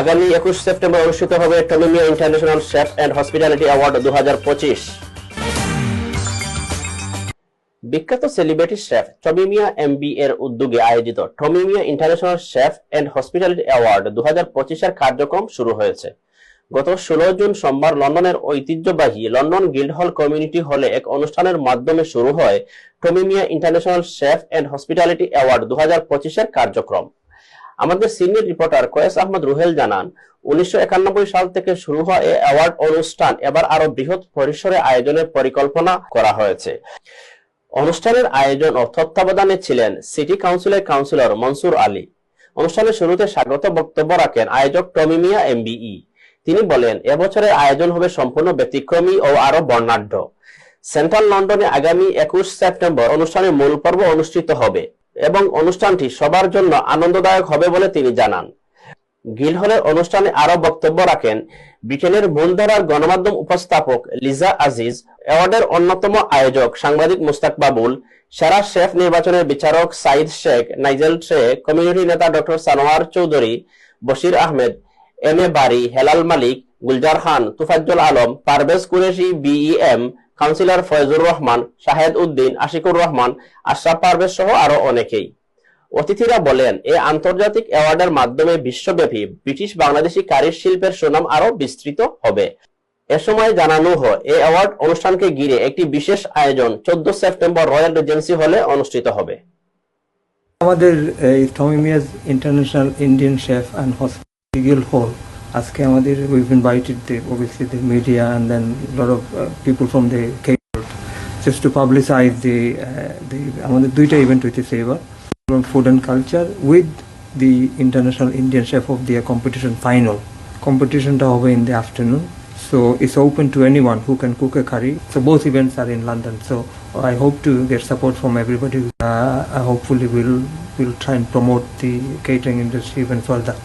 আগামী একুশ সেপ্টেম্বর অনুষ্ঠিত হবে Tommy Miah international chef and hospitality award দু বিখ্যাত সেলিব্রিটি শেফ টমিমিয়া এমবি এর উদ্যোগে আয়োজিত Tommy Miah international chef and hospitality award দু এর কার্যক্রম শুরু হয়েছে। গত ষোলো জুন সোমবার লন্ডনের ঐতিহ্যবাহী লন্ডন গিল্ড হল কমিউনিটি হলে এক অনুষ্ঠানের মাধ্যমে শুরু হয় Tommy Miah international chef and hospitality award দু এর কার্যক্রম। আমাদের সিনিয়র রিপোর্টার কয়েস আহমদ রুহেল জানান, উনিশশো সাল থেকে শুরু হওয়া এই অ্যাওয়ার্ড অনুষ্ঠান। এবার আরও বৃহৎ পরিসরে আয়োজনের পরিকল্পনা করা হয়েছে। অনুষ্ঠানের আয়োজন ও তত্ত্বাবধানে ছিলেন সিটি কাউন্সিলের কাউন্সিলর মনসুর আলী। অনুষ্ঠানের শুরুতে স্বাগত বক্তব্য রাখেন আয়োজক টমিমিয়া এমবিই। তিনি বলেন এবছরের আয়োজন হবে সম্পূর্ণ ব্যতিক্রমী ও আরও বর্ণাঢ্য। সেন্ট্রাল লন্ডনে আগামী একুশ সেপ্টেম্বর অনুষ্ঠানের মূল পর্ব অনুষ্ঠিত হবে। এবং অনুষ্ঠানটি সবার জন্য আনন্দদায়ক হবে বলে তিনি জানান। গিলহলের অনুষ্ঠানে আরও বক্তব্য রাখেন, ব্রিটেনের মূলধারার গণমাধ্যম উপস্থাপক লিজা আজিজ, অ্যাওয়ার্ডের অন্যতম আয়োজক সাংবাদিক মুস্তাক বাবুল, সেরা শেফ নির্বাচনের বিচারক সাইদ শেখ, নাইজেল শেখ কমিউনিটি নেতা doctor Sanowar Chowdhury, Bashir Ahmed, M A Bari, Helal Malik, Gulzar Khan, Tufazzal Alam, Parvez Qureshi BEM councillor Foyzur Rahman, Shahed Uddin, Ashikur Rahman, Ashraf Parvez সহ আরও অনেকেই। অতিথিরা বলেন এই আন্তর্জাতিক অ্যাওয়ার্ডের মাধ্যমে বিশ্বব্যাপী ব্রিটিশ বাংলাদেশি কারির শিল্পের সুনাম আরও বিস্তৃত হবে। এ সময় জানানো হয় এই অ্যাওয়ার্ড অনুষ্ঠানকে ঘিরে একটি বিশেষ আয়োজন চোদ্দ সেপ্টেম্বর রয়্যাল রিজেন্সি হলে অনুষ্ঠিত হবে। আমাদের এই Tommy Miah's international Indian chef and hospitality আজকে আমাদের we've invited the obviously the media and then a lot of uh, people from the catered just to publicize the uh, the আমাদের দুইটা event হইতেছে এবার food and culture with the international Indian chef of the competition final কম্পিটিশনটা হবে in the afternoon So it's open to anyone who can cook a curry. So both events are in London. So I hope to get support from everybody. Uh, hopefully we'll we'll try and promote the catering industry even further.